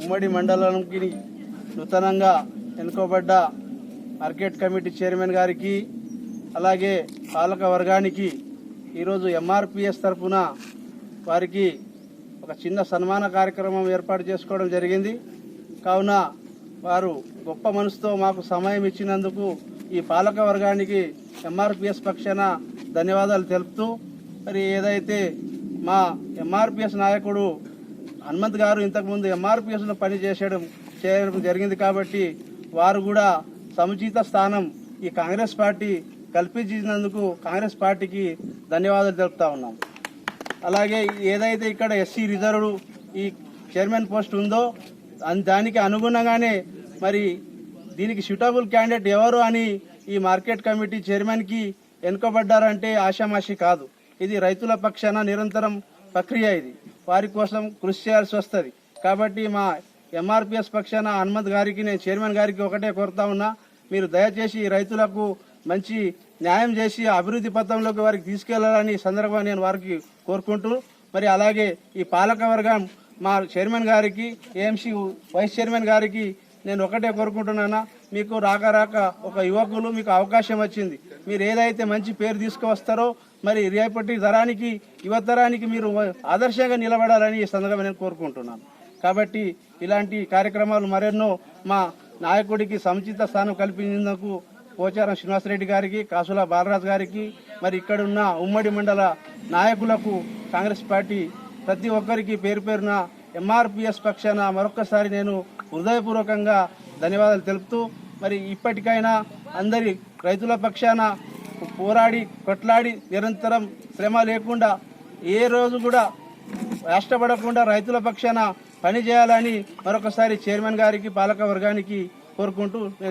ఉమ్మడి మండలానికి నూతనంగా ఎన్నుకోబడ్డ మార్కెట్ కమిటీ చైర్మన్ గారికి అలాగే పాలక వర్గానికి ఈరోజు ఎంఆర్పిఎస్ తరఫున వారికి ఒక చిన్న సన్మాన కార్యక్రమం ఏర్పాటు చేసుకోవడం జరిగింది. కావున వారు గొప్ప మనసుతో మాకు సమయం ఇచ్చినందుకు ఈ పాలక వర్గానికి ఎంఆర్పిఎస్ పక్షాన ధన్యవాదాలు తెలుపుతూ మరి ఏదైతే మా ఎంఆర్పిఎస్ నాయకుడు హనుమంత్ గారు ఇంతకుముందు ఎంఆర్పిఎస్లో పని చేసేయడం చేయడం జరిగింది కాబట్టి వారు కూడా సముచిత స్థానం ఈ కాంగ్రెస్ పార్టీ కల్పించినందుకు కాంగ్రెస్ పార్టీకి ధన్యవాదాలు తెలుపుతా ఉన్నాం. అలాగే ఏదైతే ఇక్కడ ఎస్సీ రిజర్వ్డ్ ఈ చైర్మన్ పోస్ట్ ఉందో దానికి అనుగుణంగానే మరి దీనికి సూటబుల్ క్యాండిడేట్ ఎవరు అని ఈ మార్కెట్ కమిటీ చైర్మన్కి ఎన్నుకోబడ్డారంటే ఆషామాషి కాదు. ఇది రైతుల పక్షాన నిరంతరం ప్రక్రియ ఇది. వారి కోసం కృషి చేయాల్సి వస్తుంది. కాబట్టి మా ఎంఆర్పిఎస్ పక్షాన హనుమంత్ గారికి నేను చైర్మన్ గారికి ఒకటే కోరుతా ఉన్నా మీరు దయచేసి రైతులకు మంచి న్యాయం చేసి అభివృద్ధి పథంలోకి వారికి తీసుకెళ్ళాలని సందర్భంగా నేను వారికి కోరుకుంటూ మరి అలాగే ఈ పాలక వర్గం మా చైర్మన్ గారికి ఏఎంసీ వైస్ చైర్మన్ గారికి నేను ఒకటే కోరుకుంటున్నానా మీకు రాక రాక ఒక యువకులు మీకు అవకాశం వచ్చింది. మీరు ఏదైతే మంచి పేరు తీసుకువస్తారో మరి రేపటి తరానికి యువతరానికి మీరు ఆదర్శంగా నిలబడాలని ఈ సందర్భంగా నేను కోరుకుంటున్నాను. కాబట్టి ఇలాంటి కార్యక్రమాలు మరెన్నో మా నాయకుడికి సముచిత స్థానం కల్పించినందుకు పోచారం శ్రీనివాసరెడ్డి గారికి కాసుల బాలరాజు గారికి మరి ఇక్కడ ఉన్న ఉమ్మడి మండల నాయకులకు కాంగ్రెస్ పార్టీ ప్రతి ఒక్కరికి పేరు పేరున ఎంఆర్పిఎస్ పక్షాన మరొకసారి నేను హృదయపూర్వకంగా ధన్యవాదాలు తెలుపుతూ మరి ఇప్పటికైనా అందరి రైతుల పక్షాన పోరాడి కొట్లాడి నిరంతరం శ్రమ లేకుండా ఏ రోజు కూడా నష్టపడకుండా రైతుల పక్షాన పని చేయాలని మరొకసారి చైర్మన్ గారికి పాలక వర్గానికి కోరుకుంటూ